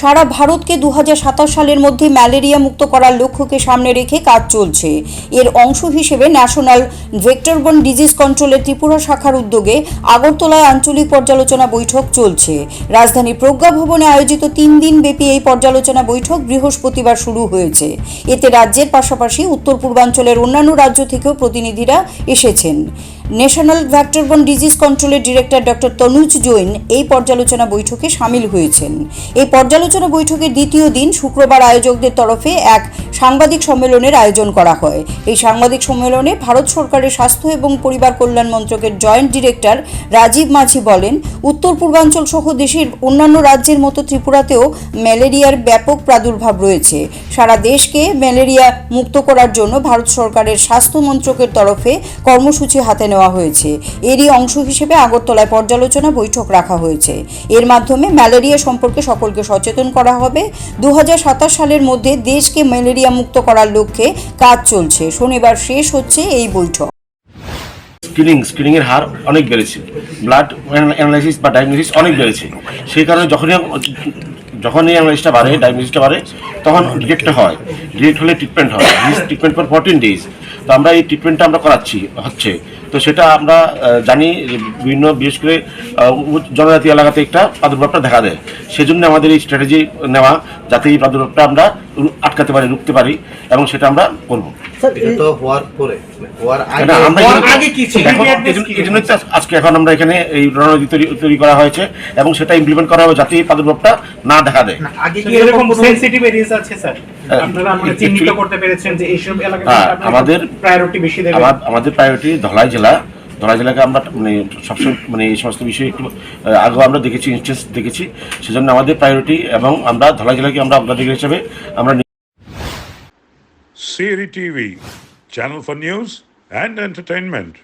সারা ভারতকে দু হাজার সাতাশ সালের মধ্যে ম্যালেরিয়া মুক্ত করার লক্ষ্যকে সামনে রেখে কাজ চলছে। এর অংশ হিসেবে ন্যাশনাল ভেক্টরবন ডিজিজ কন্ট্রোলের ত্রিপুরা শাখার উদ্যোগে আগরতলায় আঞ্চলিক পর্যালোচনা বৈঠক চলছে। রাজধানী প্রজ্ঞা ভবনে আয়োজিত তিন দিন ব্যাপী এই পর্যালোচনা বৈঠক বৃহস্পতিবার শুরু হয়েছে। এতে রাজ্যের পাশাপাশি উত্তর পূর্বাঞ্চলের অন্যান্য রাজ্য থেকেও প্রতিনিধিরা এসেছেন। ন্যাশনাল ভ্যাক্টরবন ডিজিজ কন্ট্রোলের ডিরেক্টর ডক্টর তনুজ জৈন এই পর্যালোচনা বৈঠকে সামিল হয়েছেন। এই পর্যালোচনা বৈঠকের দ্বিতীয় দিন শুক্রবার আয়োজকদের তরফে এক সাংবাদিক সম্মেলনের আয়োজন করা হয়। এই সাংবাদিক সম্মেলনে ভারত সরকারের স্বাস্থ্য এবং পরিবার কল্যাণ মন্ত্রকের জয়েন্ট ডিরেক্টর রাজীব মাঝি বলেন উত্তর পূর্বাঞ্চল সহ দেশের অন্যান্য রাজ্যের মতো ত্রিপুরাতেও ম্যালেরিয়ার ব্যাপক প্রাদুর্ভাব রয়েছে। সারা দেশকে ম্যালেরিয়া মুক্ত করার জন্য ভারত সরকারের স্বাস্থ্য মন্ত্রকের তরফে কর্মসূচি হাতে নেওয়া হয়েছে। এরই অংশ হিসেবে আগরতলায় পর্যালোচনা বৈঠক রাখা হয়েছে। এর মাধ্যমে ম্যালেরিয়া সম্পর্কে সকলকে সচেতন করা হবে। দু হাজার সাতাশ সালের মধ্যে দেশকে ম্যালেরিয়া মুক্ত করার লক্ষ্যে কাজ চলছে। শনিবার শেষ হচ্ছে এই বৈঠক। স্ক্রিনিং, স্ক্রিনিংয়ের হার অনেক বেড়েছে। ব্লাড অ্যানালাইসিস বা ডায়াগনোসিস অনেক বেড়েছে। সেই কারণে যখনই যখনই অ্যানালাইসিসটা বাড়ে ডায়াগনোসিসটা বাড়ে, তখন ডিটেক্ট হয়। ডিটেক্ট হলে ট্রিটমেন্ট হয়। ট্রিটমেন্ট ফর ফোরটিন ডেজ তো আমরা এই ট্রিটমেন্টটা আমরা করাচ্ছি, হচ্ছে। তো সেটা আমরা জানি বিভিন্ন বিশেষ করে জনজাতি এলাকাতে একটা প্রাদুর্ভাবটা দেখা দেয়। সেজন্য আমাদের এই স্ট্র্যাটেজি নেওয়া যাতে এই প্রাদুর্ভাবটা আমরা আটকাতে পারি রুখতে পারি এবং সেটা আমরা করব। আজকে এখন আমরা এখানে এই রণনীতি তৈরি তৈরি করা হয়েছে এবং সেটা ইমপ্লিমেন্ট করা হবে যাতে এই প্রাদুর্ভাবটা না দেখা দেয়। আগে কি কি এরকম এরকম কোনো- সেনসিটিভ এরিয়াস আছে স্যার? হ্যাঁ, আপনারা আমাকে actually- চিহ্নিত করতে পেরেছেন যে এইসব এলাকায় আমাদের- প্রায়োরিটি বেশি দেবে। আমাদের প্রায়োরিটি ধলাই জেলা, ধরা জেলাকে আমরা মানে সবসময় মানে এই সমস্ত বিষয়ে একটু আগে আমরা দেখেছি ইন্টারেস্ট দেখেছি সেজন্য আমাদের প্রায়োরিটি এবং আমরা ধরা জেলাকে আমরা অগ্রাধিকার হিসেবে আমরা Siri TV channel for news and entertainment.